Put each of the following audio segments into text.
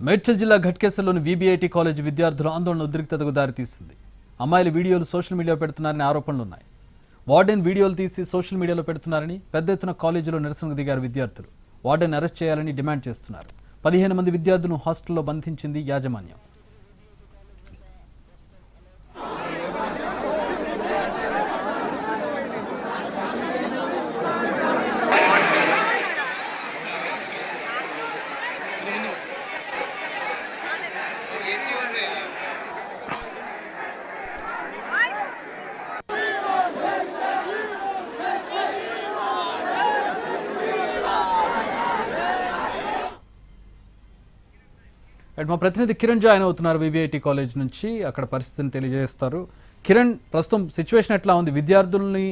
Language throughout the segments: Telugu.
మేడ్చల్ జిల్లా ఘట్కేసర్లోని వీబీఐటీ కాలేజీ విద్యార్థుల ఆందోళన ఉద్రిక్తతకు దారితీస్తుంది అమ్మాయిలు వీడియోలు సోషల్ మీడియా పెడుతున్నారని ఆరోపణలు ఉన్నాయి వార్డెన్ వీడియోలు తీసి సోషల్ మీడియాలో పెడుతున్నారని పెద్ద ఎత్తున కాలేజీలో నిరసనకు దిగారు విద్యార్థులు. వార్డెన్ అరెస్ట్ చేయాలని డిమాండ్ చేస్తున్నారు. పదిహేను మంది విద్యార్థులను హాస్టల్లో బంధించింది యాజమాన్యం. అటు మా ప్రతినిధి కిరణ్ జాయిన్ అవుతున్నారు విబిఐటి కాలేజ్ నుంచి. అక్కడ పరిస్థితిని తెలియజేస్తారు. కిరణ్ ప్రస్తుతం సిచ్యువేషన్ ఎట్లా ఉంది? విద్యార్థుల్ని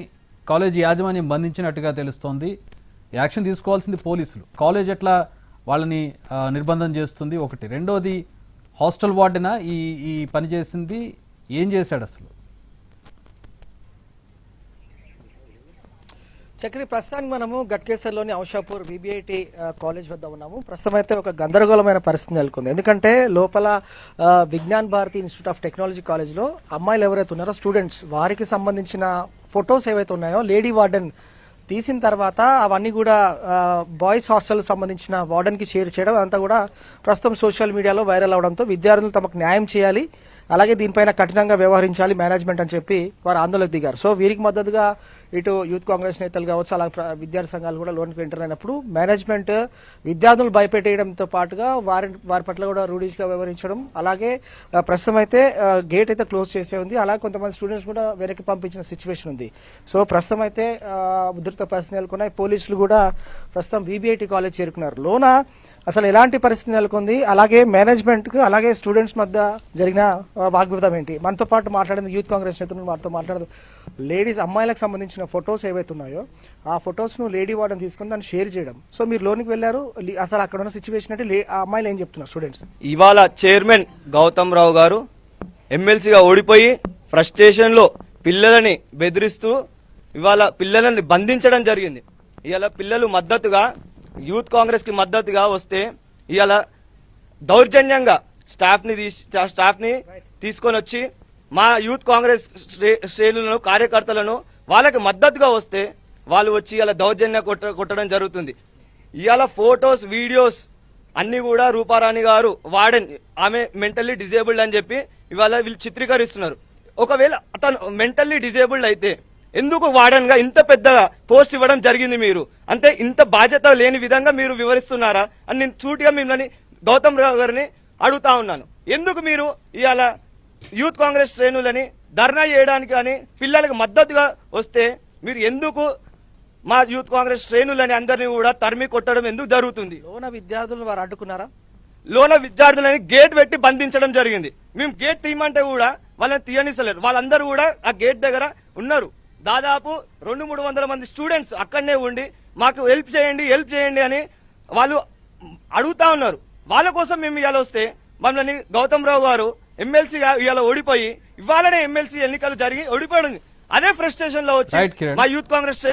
కాలేజీ యాజమాన్యం బంధించినట్టుగా తెలుస్తోంది. యాక్షన్ తీసుకోవాల్సింది పోలీసులు. కాలేజ్ ఎట్లా వాళ్ళని నిర్బంధం చేస్తుంది? ఒకటి. రెండోది హాస్టల్ వార్డెనా? ఈ ఈ పని చేసింది ఏం చేశాడు అసలు? చక్రి ప్రస్తుతానికి మనము గట్కేసర్లోని ఔషాపూర్ బీబీఐటి కాలేజ్ వద్ద ఉన్నాము. ప్రస్తుతం అయితే ఒక గందరగోళమైన పరిస్థితి నెలకొంది. ఎందుకంటే లోపల Vignan Bharathi institute of technology కాలేజ్లో అమ్మాయిలు ఎవరైతే ఉన్నారో స్టూడెంట్స్ వారికి సంబంధించిన ఫొటోస్ ఏవైతే ఉన్నాయో లేడీ వార్డెన్ తీసిన తర్వాత అవన్నీ కూడా బాయ్స్ హాస్టల్ సంబంధించిన వార్డెన్కి షేర్ చేయడం అంతా కూడా ప్రస్తుతం సోషల్ మీడియాలో వైరల్ అవడంతో విద్యార్థులు తమకు న్యాయం చేయాలి. అలాగే దీనిపైన కఠినంగా వ్యవహరించాలి మేనేజ్మెంట్ అని చెప్పి వారు ఆందోళనకు దిగారు. సో వీరికి మద్దతుగా ఇటు యూత్ కాంగ్రెస్ నేతలు కావచ్చు అలాగే ప్ర- విద్యార్థి సంఘాలు కూడా లోన్కి ఎంటర్ అయినప్పుడు మేనేజ్మెంట్ విద్యార్థులు భయపెట్టేయడంతో పాటుగా వారి వారి పట్ల కూడా రూఢీస్గా వ్యవహరించడం అలాగే ప్రస్తుతం అయితే గేట్ అయితే క్లోజ్ చేసే ఉంది. అలాగే కొంతమంది స్టూడెంట్స్ కూడా వెనక్కి పంపించిన సిచ్యువేషన్ ఉంది. సో ప్రస్తుతం అయితే ఉధృత పరిస్థితి నెలకొన్నాయి పోలీసులు కూడా ప్రస్తుతం బీబీఐటి కాలేజ్ చేరుకున్నారు. లోనా అసలు ఎలాంటి పరిస్థితి నెలకొంది? అలాగే మేనేజ్మెంట్కు అలాగే స్టూడెంట్స్ మధ్య జరిగిన వాగ్వివాదం ఏంటి? మనతో పాటు మాట్లాడింది యూత్ కాంగ్రెస్ నేతలు వారితో మాట్లాడదు. లేడీస్ అమ్మాయిలకు సంబంధించిన ఫొటోస్ ఏవైతే ఉన్నాయో ఆ ఫొటోస్ను లేడీ వాడని తీసుకుని దాన్ని షేర్ చేయడం. సో మీరు లోనికి వెళ్ళారు అసలు అక్కడ ఉన్న సిచ్యువేషన్ అంటే లే- ఆ అమ్మాయిలు ఏం చెప్తున్నారు స్టూడెంట్స్ ఇవాళ చైర్మన్ గౌతమ్ రావు గారు ఎమ్మెల్సీగా ఓడిపోయి ఫ్రస్ట్రేషన్లో పిల్లలని బెదిరిస్తూ ఇవాళ పిల్లలని బంధించడం జరిగింది. ఇవాళ పిల్లలు మద్దతుగా యూత్ కాంగ్రెస్కి మద్దతుగా వస్తే ఇవాళ దౌర్జన్యంగా స్టాఫ్ని స్టాఫ్ని తీసుకొని వచ్చి మా యూత్ కాంగ్రెస్ శ్రేణులను కార్యకర్తలను వాళ్ళకి మద్దతుగా వస్తే వాళ్ళు వచ్చి ఇలా దౌర్జన్య కొట్ట కొట్టడం జరుగుతుంది. ఇవాళ ఫొటోస్ వీడియోస్ అన్ని కూడా రూపారాణి గారు వాడని. ఆమె మెంటల్లీ డిజేబుల్డ్ అని చెప్పి ఇవాళ వీళ్ళు చిత్రీకరిస్తున్నారు. ఒకవేళ అతను మెంటల్లీ డిజేబుల్డ్ అయితే ఎందుకు వాడన్గా ఇంత పెద్దగా పోస్ట్ ఇవ్వడం జరిగింది మీరు? అంటే ఇంత బాధ్యత లేని విధంగా మీరు వివరిస్తున్నారా? అని నేను సూటిగా మిమ్మల్ని గౌతమ్ రావు గారిని అడుగుతా ఉన్నాను. ఎందుకు మీరు ఇవాళ యూత్ కాంగ్రెస్ శ్రేణులని ధర్నా చేయడానికి కానీ పిల్లలకు మద్దతుగా వస్తే మీరు ఎందుకు మా యూత్ కాంగ్రెస్ శ్రేణులని అందరినీ కూడా తరిమి కొట్టడం ఎందుకు జరుగుతుంది? లోన విద్యార్థులు వారు అడ్డుకున్నారా? లోన విద్యార్థులని గేట్ పెట్టి బంధించడం జరిగింది. మేము గేట్ తీయమంటే కూడా వాళ్ళని తీయనిస్తలేరు వాళ్ళందరూ కూడా ఆ గేట్ దగ్గర ఉన్నారు. దాదాపు రెండు మూడు వందల మంది స్టూడెంట్స్ అక్కడనే ఉండి మాకు హెల్ప్ చేయండి హెల్ప్ చేయండి అని వాళ్ళు అడుగుతా ఉన్నారు వాళ్ళ కోసం మేము ఇవాళ వస్తే మమ్మల్ని గౌతమ్ రావు గారు ఎమ్మెల్సీ ఇవాళ ఓడిపోయి ఇవాళనే ఎమ్మెల్సీ ఎన్నికలు జరిగి ఓడిపోయింది అదే ఫ్రస్ట్రేషన్లో వచ్చి. మా యూత్ కాంగ్రెస్